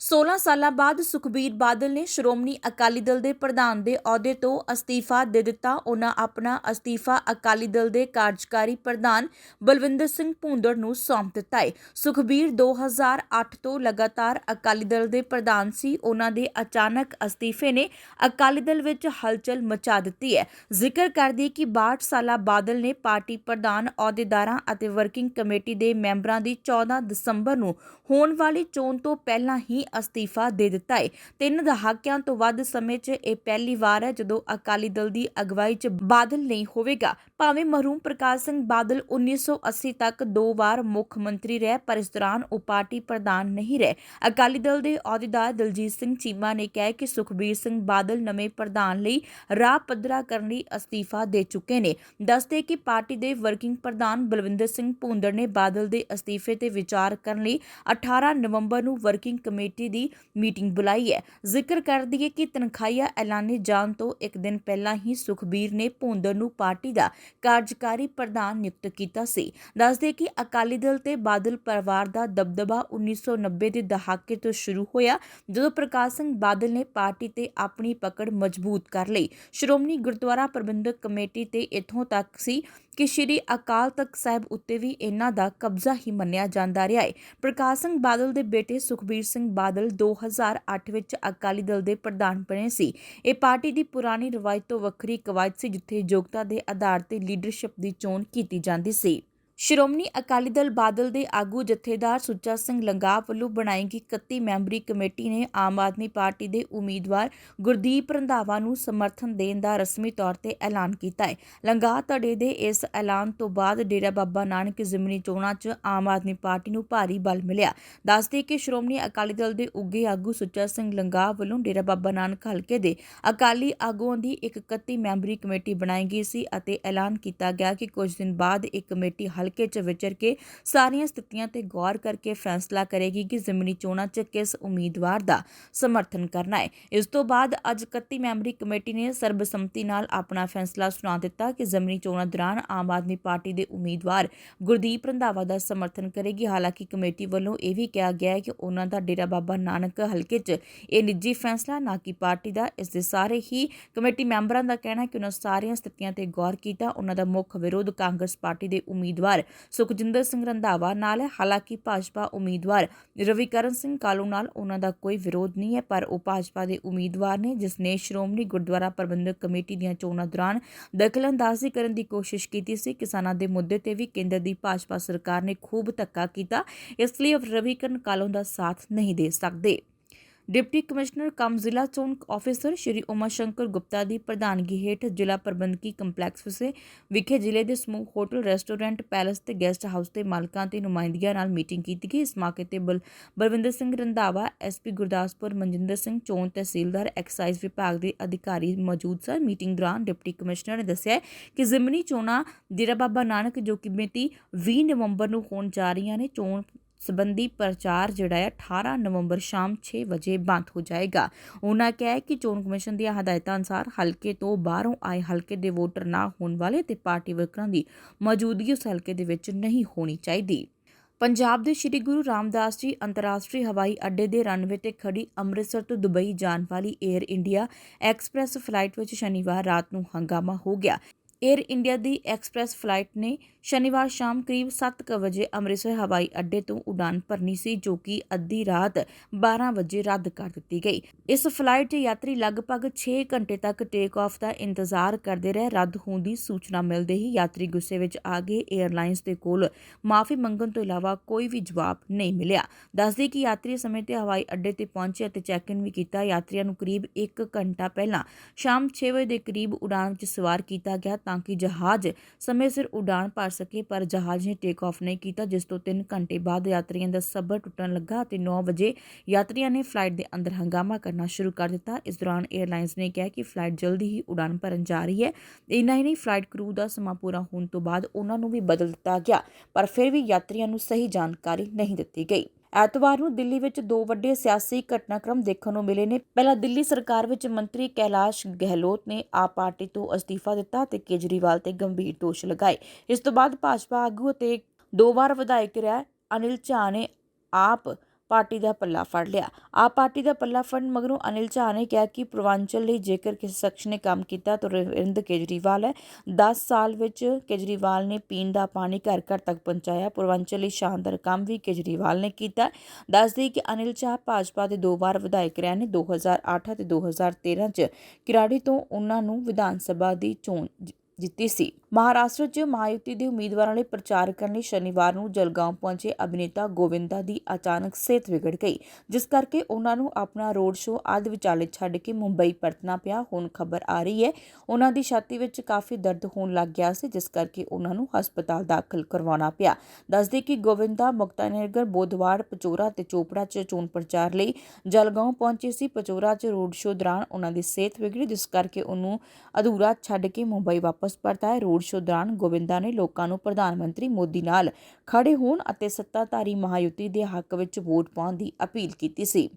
16 ਸਾਲਾਂ ਬਾਅਦ ਸੁਖਬੀਰ ਬਾਦਲ ਨੇ ਸ਼੍ਰੋਮਣੀ ਅਕਾਲੀ ਦਲ ਦੇ ਪ੍ਰਧਾਨ ਦੇ ਅਹੁਦੇ ਤੋਂ ਅਸਤੀਫਾ ਦੇ ਦਿੱਤਾ। ਉਹਨਾਂ ਆਪਣਾ ਅਸਤੀਫਾ ਅਕਾਲੀ ਦਲ ਦੇ ਕਾਰਜਕਾਰੀ ਪ੍ਰਧਾਨ ਬਲਵਿੰਦਰ ਸਿੰਘ ਭੂੰਦੜ ਨੂੰ ਸੌਂਪ ਦਿੱਤਾ ਹੈ ਸੁਖਬੀਰ 2008 ਤੋਂ ਲਗਾਤਾਰ ਅਕਾਲੀ ਦਲ ਦੇ ਪ੍ਰਧਾਨ ਸੀ। ਉਹਨਾਂ ਦੇ ਅਚਾਨਕ ਅਸਤੀਫੇ ਨੇ ਅਕਾਲੀ ਦਲ ਵਿੱਚ ਹਲਚਲ ਮਚਾ ਦਿੱਤੀ ਹੈ। ਜ਼ਿਕਰ ਕਰਦੀ ਕਿ 62 ਸਾਲਾ ਬਾਦਲ ਨੇ ਪਾਰਟੀ ਪ੍ਰਧਾਨ, ਅਹੁਦੇਦਾਰਾਂ ਅਤੇ ਵਰਕਿੰਗ ਕਮੇਟੀ ਦੇ ਮੈਂਬਰਾਂ ਦੀ 14 ਦਸੰਬਰ ਨੂੰ ਹੋਣ ਵਾਲੀ ਚੋਣ ਤੋਂ ਪਹਿਲਾਂ ਹੀ ਅਸਤੀਫਾ ਦੇ ਦਿੱਤਾ ਹੈ ਤਿੰਨ ਦਹਾਕਿਆਂ ਤੋਂ ਵੱਧ ਸਮੇਂ 'ਚ ਇਹ ਪਹਿਲੀ ਵਾਰ ਹੈ ਜਦੋਂ ਅਕਾਲੀ ਦਲ ਦੀ ਅਗਵਾਈ 'ਚ ਬਾਦਲ ਨਹੀਂ ਹੋਵੇਗਾ। ਭਾਵੇਂ ਮਰਹੂਮ ਪ੍ਰਕਾਸ਼ ਸਿੰਘ ਬਾਦਲ 1980 ਤੱਕ ਦੋ ਵਾਰ ਮੁੱਖ ਮੰਤਰੀ ਰਹੇ, ਪਰ ਇਸ ਦੌਰਾਨ ਉਹ ਪਾਰਟੀ ਪ੍ਰਧਾਨ ਨਹੀਂ ਰਹੇ। ਅਕਾਲੀ ਦਲ ਦੇ ਅਹੁਦੇਦਾਰ ਦਲਜੀਤ ਸਿੰਘ ਚੀਮਾ ਨੇ ਕਿਹਾ ਕਿ ਸੁਖਬੀਰ ਸਿੰਘ ਬਾਦਲ ਨਵੇਂ ਪ੍ਰਧਾਨ ਲਈ ਰਾਹ ਪੱਧਰਾ ਕਰਨ ਲਈ ਅਸਤੀਫਾ ਦੇ ਚੁੱਕੇ ਨੇ। ਦੱਸਦੇ ਕਿ ਪਾਰਟੀ ਦੇ ਵਰਕਿੰਗ ਪ੍ਰਧਾਨ ਬਲਵਿੰਦਰ ਸਿੰਘ ਭੂੰਦੜ ਨੇ ਬਾਦਲ ਦੇ ਅਸਤੀਫੇ ਤੇ ਵਿਚਾਰ ਕਰਨ ਲਈ 18 ਨਵੰਬਰ ਨੂੰ ਵਰਕਿੰਗ ਕਮੇਟੀ ਦੀ ਮੀਟਿੰਗ ਬੁਲਾਈ ਹੈ। ਜ਼ਿਕਰ ਕਰ ਦਈਏ ਕਿ ਤਨਖਾਹੀਆ ਐਲਾਨੇ ਜਾਣ ਤੋਂ ਇੱਕ ਦਿਨ ਪਹਿਲਾਂ ਹੀ ਸੁਖਬੀਰ ਨੇ ਭੂੰਦੜ ਨੂੰ ਪਾਰਟੀ ਦਾ ਕਾਰਜਕਾਰੀ ਪ੍ਰਧਾਨ ਨਿਯੁਕਤ ਕੀਤਾ ਸੀ। ਦੱਸਦੇ ਕਿ ਅਕਾਲੀ ਦਲ ਤੇ ਬਾਦਲ ਪਰਿਵਾਰ ਦਾ ਦਬਦਬਾ 1990 ਦੇ ਦਹਾਕੇ ਤੋਂ ਸ਼ੁਰੂ ਹੋਇਆ, ਜਦੋਂ ਪ੍ਰਕਾਸ਼ ਸਿੰਘ ਬਾਦਲ ਨੇ ਪਾਰਟੀ ਤੇ ਆਪਣੀ ਪਕੜ ਮਜ਼ਬੂਤ ਕਰ ਲਈ। ਸ਼੍ਰੋਮਣੀ ਗੁਰਦੁਆਰਾ ਪ੍ਰਬੰਧਕ ਕਮੇਟੀ ਤੇ ਇਥੋਂ ਤੱਕ ਸੀ ਕਿ ਸ਼੍ਰੀ ਅਕਾਲ ਤਖਤ ਸਾਹਿਬ ਉੱਤੇ ਵੀ ਇਹਨਾਂ ਦਾ ਕਬਜ਼ਾ ਹੀ ਮੰਨਿਆ ਜਾਂਦਾ ਰਿਹਾ ਹੈ ਪ੍ਰਕਾਸ਼ ਸਿੰਘ ਬਾਦਲ ਦੇ ਬੇਟੇ ਸੁਖਬੀਰ ਸਿੰਘ ਬਾਦਲ 2008 ਵਿੱਚ ਅਕਾਲੀ ਦਲ ਦੇ ਪ੍ਰਧਾਨ ਬਣੇ ਸੀ। ਇਹ ਪਾਰਟੀ ਦੀ ਪੁਰਾਣੀ ਰਵਾਇਤ ਤੋਂ ਵੱਖਰੀ ਕਵਾਇਦ ਸੀ, ਜਿੱਥੇ ਯੋਗਤਾ ਦੇ ਆਧਾਰ ਤੇ ਲੀਡਰਸ਼ਿਪ ਦੀ ਚੋਣ ਕੀਤੀ ਜਾਂਦੀ ਸੀ। ਸ਼੍ਰੋਮਣੀ ਅਕਾਲੀ ਦਲ ਬਾਦਲ ਦੇ ਆਗੂ ਜਥੇਦਾਰ ਸੁੱਚਾ ਸਿੰਘ ਲੰਗਾਹ ਵੱਲੋਂ ਬਣਾਈ ਗਈ 31 ਮੈਂਬਰੀ ਕਮੇਟੀ ਨੇ ਆਮ ਆਦਮੀ ਪਾਰਟੀ ਦੇ ਉਮੀਦਵਾਰ ਗੁਰਦੀਪ ਰੰਧਾਵਾ ਨੂੰ ਸਮਰਥਨ ਦੇਣ ਦਾ ਰਸਮੀ ਤੌਰ ਤੇ ਐਲਾਨ ਕੀਤਾ ਹੈ। ਲੰਗਾਹ ਧੜੇ ਦੇ ਇਸ ਐਲਾਨ ਤੋਂ ਬਾਅਦ ਡੇਰਾ ਬਾਬਾ ਨਾਨਕ ਜ਼ਿਮਨੀ ਚੋਣਾਂ 'ਚ ਆਮ ਆਦਮੀ ਪਾਰਟੀ ਨੂੰ ਭਾਰੀ ਬਲ ਮਿਲਿਆ। ਦੱਸਦੇ ਕਿ ਸ਼੍ਰੋਮਣੀ ਅਕਾਲੀ ਦਲ ਦੇ ਉੱਗੇ ਆਗੂ ਸੁੱਚਾ ਸਿੰਘ ਲੰਗਾਹ ਵੱਲੋਂ ਡੇਰਾ ਬਾਬਾ ਨਾਨਕ ਹਲਕੇ ਦੇ ਅਕਾਲੀ ਆਗੂਆਂ ਦੀ ਇੱਕ 31 ਮੈਂਬਰੀ ਕਮੇਟੀ ਬਣਾਈ ਗਈ ਸੀ ਅਤੇ ਐਲਾਨ ਕੀਤਾ ਗਿਆ ਕਿ ਕੁਝ ਦਿਨ ਬਾਅਦ ਇਹ ਕਮੇਟੀ ਹਲਕੇ 'ਚ ਵਿਚਰ ਕੇ ਸਾਰੀਆਂ ਸਥਿਤੀਆਂ ਤੇ ਗੌਰ ਕਰਕੇ ਫੈਸਲਾ ਕਰੇਗੀ ਕਿ ਜ਼ਿਮਨੀ ਚੋਣਾਂ 'ਚ ਕਿਸ ਉਮੀਦਵਾਰ ਦਾ ਸਮਰਥਨ ਕਰਨਾ ਹੈ। ਇਸ ਤੋਂ ਬਾਅਦ ਅੱਜ 31 ਮੈਂਬਰੀ ਕਮੇਟੀ ਨੇ ਸਰਬਸੰਮਤੀ ਨਾਲ ਆਪਣਾ ਫੈਸਲਾ ਸੁਣਾ ਦਿੱਤਾ ਕਿ ਜ਼ਿਮਨੀ ਚੋਣਾਂ ਦੌਰਾਨ ਆਮ ਆਦਮੀ ਪਾਰਟੀ ਦੇ ਉਮੀਦਵਾਰ ਗੁਰਦੀਪ ਰੰਧਾਵਾ ਦਾ ਸਮਰਥਨ ਕਰੇਗੀ। ਹਾਲਾਂਕਿ ਕਮੇਟੀ ਵੱਲੋਂ ਇਹ ਵੀ ਕਿਹਾ ਗਿਆ ਹੈ ਕਿ ਉਹਨਾਂ ਦਾ ਡੇਰਾ ਬਾਬਾ ਨਾਨਕ ਹਲਕੇ 'ਚ ਇਹ ਨਿੱਜੀ ਫੈਸਲਾ, ਨਾ ਕਿ ਪਾਰਟੀ ਦਾ। ਇਸ ਦੇ ਸਾਰੇ ਹੀ ਕਮੇਟੀ ਮੈਂਬਰਾਂ ਦਾ ਕਹਿਣਾ ਹੈ ਕਿ ਉਹਨਾਂ ਸਾਰੀਆਂ ਸਥਿਤੀਆਂ ਤੇ ਗੌਰ ਕੀਤਾ। ਉਹਨਾਂ ਦਾ ਮੁੱਖ ਵਿਰੋਧ ਕਾਂਗਰਸ ਪਾਰਟੀ ਦੇ ਉਮੀਦਵਾਰ ਸੁਖਜਿੰਦਰ ਸਿੰਘ ਰੰਧਾਵਾ ਨਾਲ ਹੈ। ਹਾਲਾਂਕਿ ਭਾਜਪਾ ਉਮੀਦਵਾਰ ਰਵੀਕਰਨ ਸਿੰਘ ਕਾਲੂ ਨਾਲ ਉਹਨਾਂ ਦਾ ਕੋਈ ਵਿਰੋਧ ਨਹੀਂ ਹੈ, ਪਰ ਉਹ ਭਾਜਪਾ ਦੇ ਉਮੀਦਵਾਰ ਨੇ, ਜਿਸ ਨੇ ਸ਼੍ਰੋਮਣੀ ਗੁਰਦੁਆਰਾ ਪ੍ਰਬੰਧਕ ਕਮੇਟੀ ਦੀਆਂ ਚੋਣਾਂ ਦੌਰਾਨ ਦਖਲਅੰਦਾਜ਼ੀ ਕਰਨ ਦੀ ਕੋਸ਼ਿਸ਼ ਕੀਤੀ ਸੀ। ਕਿਸਾਨਾਂ ਦੇ ਮੁੱਦੇ ਤੇ ਵੀ ਕੇਂਦਰ ਦੀ ਭਾਜਪਾ ਸਰਕਾਰ ਨੇ ਖੂਬ ਧੱਕਾ ਕੀਤਾ, ਇਸ ਲਈ ਉਹ ਰਵੀਕਰਨ ਕਾਲੂ ਦਾ ਸਾਥ ਨਹੀਂ ਦੇ ਸਕਦੇ। ਡਿਪਟੀ ਕਮਿਸ਼ਨਰ ਕਮ ਜ਼ਿਲ੍ਹਾ ਚੋਣ ਆਫੀਸਰ ਸ਼੍ਰੀ ਉਮਾ ਸ਼ੰਕਰ ਗੁਪਤਾ ਦੀ ਪ੍ਰਧਾਨਗੀ ਹੇਠ ਜ਼ਿਲ੍ਹਾ ਪ੍ਰਬੰਧਕੀ ਕੰਪਲੈਕਸ ਵਿਸੇ ਵਿਖੇ ਜ਼ਿਲ੍ਹੇ ਦੇ ਸਮੂਹ ਹੋਟਲ, ਰੈਸਟੋਰੈਂਟ, ਪੈਲਸ ਤੇ ਗੈਸਟ ਹਾਊਸ ਦੇ ਮਾਲਕਾਂ ਤੇ ਨੁਮਾਇੰਦਿਆਂ ਨਾਲ ਮੀਟਿੰਗ ਕੀਤੀ ਗਈ। ਇਸ ਮੌਕੇ ਤੇ ਬਲ ਬਲਵਿੰਦਰ ਸਿੰਘ ਰੰਧਾਵਾ, ਐਸਪੀ ਗੁਰਦਾਸਪੁਰ, ਮਨਜਿੰਦਰ ਸਿੰਘ ਚੋਣ ਤਹਿਸੀਲਦਾਰ, ਐਕਸਾਈਜ਼ ਵਿਭਾਗ ਦੇ ਅਧਿਕਾਰੀ ਮੌਜੂਦ ਸਨ। ਮੀਟਿੰਗ ਦੌਰਾਨ ਡਿਪਟੀ ਕਮਿਸ਼ਨਰ ਨੇ ਦੱਸਿਆ ਕਿ ਜ਼ਿਮਨੀ ਚੋਣਾਂ ਡੇਰਾ ਬਾਬਾ ਨਾਨਕ ਜੋ ਕਿ ਮਿਤੀ 20 ਨਵੰਬਰ ਨੂੰ ਹੋਣ ਜਾ ਰਹੀਆਂ ਨੇ, ਚੋਣ ਸਬੰਧੀ ਪ੍ਰਚਾਰ ਜਿਹੜਾ ਹੈ 18 ਨਵੰਬਰ ਸ਼ਾਮ 6 ਵਜੇ ਬੰਦ ਹੋ ਜਾਏਗਾ। ਉਹਨਾਂ ਕਿਹਾ ਕਿ ਚੋਣ ਕਮਿਸ਼ਨ ਦੀਆਂ ਹਦਾਇਤਾਂ ਅਨੁਸਾਰ ਹਲਕੇ ਤੋਂ ਬਾਹਰੋਂ ਆਏ ਹਲਕੇ ਦੇ ਵੋਟਰ ਨਾ ਹੋਣ ਵਾਲੇ ਤੇ ਪਾਰਟੀ ਵਰਕਰਾਂ ਦੀ ਮੌਜੂਦਗੀ ਉਸ ਹਲਕੇ ਦੇ ਵਿੱਚ ਨਹੀਂ ਹੋਣੀ ਚਾਹੀਦੀ। ਪੰਜਾਬ ਦੇ ਸ੍ਰੀ ਗੁਰੂ ਰਾਮਦਾਸ ਜੀ ਅੰਤਰਰਾਸ਼ਟਰੀ ਹਵਾਈ ਅੱਡੇ ਦੇ ਰਨਵੇ ਤੇ ਖੜੀ ਅੰਮ੍ਰਿਤਸਰ ਤੋਂ ਦੁਬਈ ਜਾਣ ਵਾਲੀ 에ਅਰ ਇੰਡੀਆ ਐਕਸਪ੍ਰੈਸ ਫਲਾਈਟ ਵਿੱਚ ਸ਼ਨੀਵਾਰ ਰਾਤ ਨੂੰ ਹੰਗਾਮਾ ਹੋ ਗਿਆ। ਏਅਰ ਇੰਡੀਆ ਦੀ ਐਕਸਪ੍ਰੈਸ ਫਲਾਈਟ ਨੇ ਸ਼ਨੀਵਾਰ ਸ਼ਾਮ ਕਰੀਬ 7:00 ਵਜੇ ਅੰਮ੍ਰਿਤਸਰ ਹਵਾਈ ਅੱਡੇ ਤੋਂ ਉਡਾਨ ਭਰਨੀ ਸੀ, ਜੋ ਕਿ ਅੱਧੀ ਰਾਤ 12 ਵਜੇ ਰੱਦ ਕਰ ਦਿੱਤੀ ਗਈ। ਇਸ ਫਲਾਈਟ 'ਚ ਯਾਤਰੀ ਲਗਭਗ 6 ਘੰਟੇ ਤੱਕ ਟੇਕ ਆਫ ਦਾ ਇੰਤਜ਼ਾਰ ਕਰਦੇ ਰਹੇ। ਰੱਦ ਹੋਣ ਦੀ ਸੂਚਨਾ ਮਿਲਦੇ ਹੀ ਯਾਤਰੀ ਗੁੱਸੇ ਵਿੱਚ ਆ ਗਏ। 에ਅਰਲਾਈਨਸ ਦੇ ਕੋਲ ਮਾਫੀ ਮੰਗਣ ਤੋਂ ਇਲਾਵਾ ਕੋਈ ਵੀ ਜਵਾਬ ਨਹੀਂ ਮਿਲਿਆ। ਦੱਸਦੇ ਕਿ ਯਾਤਰੀ ਸਮੇਂ ਤੇ ਹਵਾਈ ਅੱਡੇ ਤੇ ਪਹੁੰਚੇ ਅਤੇ ਚੈੱਕ ਇਨ ਵੀ ਕੀਤਾ। ਯਾਤਰੀਆਂ ਨੂੰ ਕਰੀਬ 1 ਘੰਟਾ ਪਹਿਲਾਂ ਸ਼ਾਮ 6 ਵਜੇ ਦੇ ਕਰੀਬ ਉਡਾਨ 'ਚ ਸਵਾਰ ਕੀਤਾ ਗਿਆ। ਤਾਂ ਕਿ ਜਹਾਜ਼ ਸਮੇਂ ਸਿਰ ਉਡਾਨ ਭਰ ਸਕੇ, ਪਰ ਜਹਾਜ਼ ਨੇ ਟੇਕ ਆਫ ਨਹੀਂ ਕੀਤਾ, ਜਿਸ ਤੋਂ 3 ਘੰਟੇ ਬਾਅਦ ਯਾਤਰੀਆਂ ਦਾ ਸਬਰ ਟੁੱਟਣ ਲੱਗਾ ਅਤੇ 9 ਵਜੇ ਯਾਤਰੀਆਂ ਨੇ ਫਲਾਈਟ ਦੇ ਅੰਦਰ ਹੰਗਾਮਾ ਕਰਨਾ ਸ਼ੁਰੂ ਕਰ ਦਿੱਤਾ। ਇਸ ਦੌਰਾਨ 에ਅਰਲਾਈਨਸ ਨੇ ਕਿਹਾ ਕਿ ਫਲਾਈਟ ਜਲਦੀ ਹੀ ਉਡਾਨ ਭਰਨ ਜਾ ਰਹੀ ਹੈ। ਇੰਨਾ ਹੀ ਨਹੀਂ ਫਲਾਈਟ ਕਰੂ ਦਾ ਸਮਾਂ ਪੂਰਾ ਹੋਣ ਤੋਂ ਬਾਅਦ ਉਹਨਾਂ ਨੂੰ ਵੀ ਬਦਲ ਦਿੱਤਾ ਗਿਆ, ਪਰ ਫਿਰ ਵੀ ਯਾਤਰੀਆਂ ਨੂੰ ਸਹੀ ਜਾਣਕਾਰੀ ਨਹੀਂ ਦਿੱਤੀ ਗਈ। ਐਤਵਾਰ ਨੂੰ ਦਿੱਲੀ ਵਿੱਚ ਦੋ ਵੱਡੇ ਸਿਆਸੀ ਘਟਨਾਕ੍ਰਮ ਦੇਖਣ ਨੂੰ ਮਿਲੇ ਨੇ। ਪਹਿਲਾਂ ਦਿੱਲੀ ਸਰਕਾਰ ਵਿੱਚ ਮੰਤਰੀ ਕੈਲਾਸ਼ ਗਹਿਲੋਤ ਨੇ ਆਪ ਪਾਰਟੀ ਤੋਂ ਅਸਤੀਫਾ ਦਿੱਤਾ ਤੇ ਕੇਜਰੀਵਾਲ ਤੇ ਗੰਭੀਰ ਦੋਸ਼ ਲਗਾਏ। ਇਸ ਤੋਂ ਬਾਅਦ ਭਾਜਪਾ ਆਗੂ ਅਤੇ ਦੋ ਵਾਰ ਵਿਧਾਇਕ ਰਿਹਾ। ਅਨਿਲ ਝਾ ਨੇ ਆਪ ਪਾਰਟੀ ਦਾ ਪੱਲਾ ਫੜ ਲਿਆ। ਆਪ ਪਾਰਟੀ ਦਾ ਪੱਲਾ ਫੜਨ ਮਗਰੋਂ ਅਨਿਲ ਝਾਅ ਨੇ ਕਿਹਾ ਕਿ ਪੂਰਵਾਂਚਲ ਲਈ ਜੇਕਰ ਕਿਸੇ ਸ਼ਖਸ ਨੇ ਕੰਮ ਕੀਤਾ ਤਾਂ ਅਰਵਿੰਦ ਕੇਜਰੀਵਾਲ ਹੈ। 10 ਸਾਲ ਵਿੱਚ ਕੇਜਰੀਵਾਲ ਨੇ ਪੀਣ ਦਾ ਪਾਣੀ ਘਰ ਘਰ ਤੱਕ ਪਹੁੰਚਾਇਆ। ਪੂਰਵਾਂਚਲ ਲਈ ਸ਼ਾਨਦਾਰ ਕੰਮ ਵੀ ਕੇਜਰੀਵਾਲ ਨੇ ਕੀਤਾ। ਦੱਸਦੀ ਕਿ ਅਨਿਲ ਝਾਅ ਭਾਜਪਾ ਦੇ ਦੋ ਵਾਰ ਵਿਧਾਇਕ ਰਹੇ ਨੇ 2008 ਅਤੇ 2013 ਚ। ਕਿਰਾੜੀ ਤੋਂ ਉਹਨਾਂ ਨੂੰ ਵਿਧਾਨ ਸਭਾ ਦੀ ਚੋਣ ਜਿੱਤੀ ਸੀ। ਮਹਾਰਾਸ਼ਟਰ 'ਚ ਮਹਾਯੁਤੀ ਦੇ ਉਮੀਦਵਾਰਾਂ ਲਈ ਪ੍ਰਚਾਰ ਕਰਨ ਲਈ ਸ਼ਨੀਵਾਰ ਨੂੰ ਜਲਗਾਉਂ ਪਹੁੰਚੇ ਅਭਿਨੇਤਾ ਗੋਵਿੰਦਾ ਦੀ ਅਚਾਨਕ ਸਿਹਤ ਵਿਗੜ ਗਈ, ਜਿਸ ਕਰਕੇ ਉਹਨਾਂ ਨੂੰ ਆਪਣਾ ਰੋਡ ਸ਼ੋਅ ਅੱਧ ਵਿਚਾਲੇ ਛੱਡ ਕੇ ਮੁੰਬਈ ਪਰਤਣਾ ਪਿਆ। ਹੁਣ ਖਬਰ ਆ ਰਹੀ ਹੈ, ਉਹਨਾਂ ਦੀ ਛਾਤੀ ਵਿੱਚ ਕਾਫੀ ਦਰਦ ਹੋਣ ਲੱਗ ਗਿਆ ਸੀ, ਜਿਸ ਕਰਕੇ ਉਹਨਾਂ ਨੂੰ ਹਸਪਤਾਲ ਦਾਖਲ ਕਰਵਾਉਣਾ ਪਿਆ। ਦੱਸਦੇ ਕਿ ਗੋਵਿੰਦਾ ਮੁਕਤਾਨਗਰ ਬੋਧਵਾਰ ਪਚੋਰਾ ਤੇ ਚੋਪੜਾ 'ਚ ਚੋਣ ਪ੍ਰਚਾਰ ਲਈ ਜਲਗਾਉਂ ਪਹੁੰਚੇ ਸੀ। ਪਚੋਰਾ 'ਚ ਰੋਡ ਸ਼ੋਅ ਦੌਰਾਨ ਉਹਨਾਂ ਦੀ ਸਿਹਤ ਵਿਗੜੀ, ਜਿਸ ਕਰਕੇ ਉਹਨੂੰ ਅਧੂਰਾ ਛੱਡ ਕੇ ਮੁੰਬਈ ਵਾਪਸ ਪਰਤਾ ਹੈ ਰੋਡ ਸ਼ੋਅ ਦੌਰਾਨ ਗੋਬਿੰਦਾ ਨੇ ਲੋਕਾਂ ਨੂੰ ਪ੍ਰਧਾਨ ਮੰਤਰੀ ਮੋਦੀ ਨਾਲ ਖੜੇ ਹੋਣ ਅਤੇ ਸੱਤਾਧਾਰੀ ਮਹਾਯੁਤੀ ਦੇ ਹੱਕ ਵਿੱਚ ਵੋਟ ਪਾਉਣ ਦੀ ਅਪੀਲ ਕੀਤੀ ਸੀ।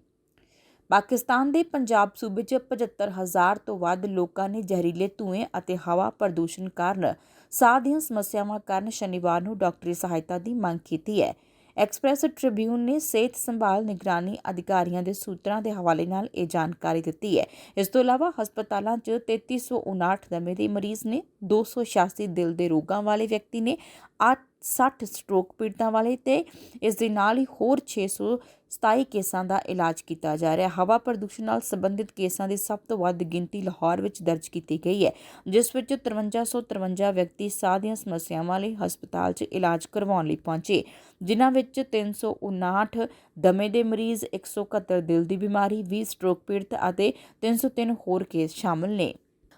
ਪਾਕਿਸਤਾਨ ਦੇ ਪੰਜਾਬ ਸੂਬੇ 'ਚ 75000 ਤੋਂ ਵੱਧ ਲੋਕਾਂ ਨੇ ਜ਼ਹਿਰੀਲੇ ਧੂਏ ਅਤੇ ਹਵਾ ਪ੍ਰਦੂਸ਼ਣ ਕਾਰਨ ਸਾਹ ਦੀਆਂ ਸਮੱਸਿਆਵਾਂ ਕਾਰਨ ਸ਼ਨੀਵਾਰ ਨੂੰ ਡਾਕਟਰੀ ਸਹਾਇਤਾ ਦੀ ਮੰਗ ਕੀਤੀ ਹੈ। ਐਕਸਪ੍ਰੈਸ ਟ੍ਰਿਬਿਊਨ ਨੇ ਸਿਹਤ ਸੰਭਾਲ ਨਿਗਰਾਨੀ ਅਧਿਕਾਰੀਆਂ ਦੇ ਸੂਤਰਾਂ ਦੇ ਹਵਾਲੇ ਨਾਲ ਇਹ ਜਾਣਕਾਰੀ ਦਿੱਤੀ ਹੈ। ਇਸ ਤੋਂ ਇਲਾਵਾ ਹਸਪਤਾਲਾਂ 'ਚ 3359 ਦਮੇ ਦੇ ਮਰੀਜ਼ ਨੇ 286 ਦਿਲ ਦੇ ਰੋਗਾਂ ਵਾਲੇ ਵਿਅਕਤੀ ਨੇ 8 60 ਸਟ੍ਰੋਕ ਪੀੜਤਾਂ ਵਾਲੇ ਤੇ ਇਸ ਦੇ ਨਾਲ ਹੀ ਹੋਰ 627 ਕੇਸਾਂ ਦਾ ਇਲਾਜ ਕੀਤਾ ਜਾ ਰਿਹਾ। ਹਵਾ ਪ੍ਰਦੂਸ਼ਣ ਨਾਲ ਸੰਬੰਧਿਤ ਕੇਸਾਂ ਦੀ ਸਭ ਤੋਂ ਵੱਧ ਗਿਣਤੀ ਲਾਹੌਰ ਵਿੱਚ ਦਰਜ ਕੀਤੀ ਗਈ ਹੈ, ਜਿਸ ਵਿੱਚ 5353 ਵਿਅਕਤੀ ਸਾਹ ਦੀਆਂ ਸਮੱਸਿਆਵਾਂ ਲਈ ਹਸਪਤਾਲ 'ਚ ਇਲਾਜ ਕਰਵਾਉਣ ਲਈ ਪਹੁੰਚੇ, ਜਿਨ੍ਹਾਂ ਵਿੱਚ 359 ਦਮੇ ਦੇ ਮਰੀਜ਼ 171 ਦਿਲ ਦੀ ਬਿਮਾਰੀ 20 ਸਟ੍ਰੋਕ ਪੀੜਤ ਅਤੇ 303 ਹੋਰ ਕੇਸ ਸ਼ਾਮਲ ਨੇ।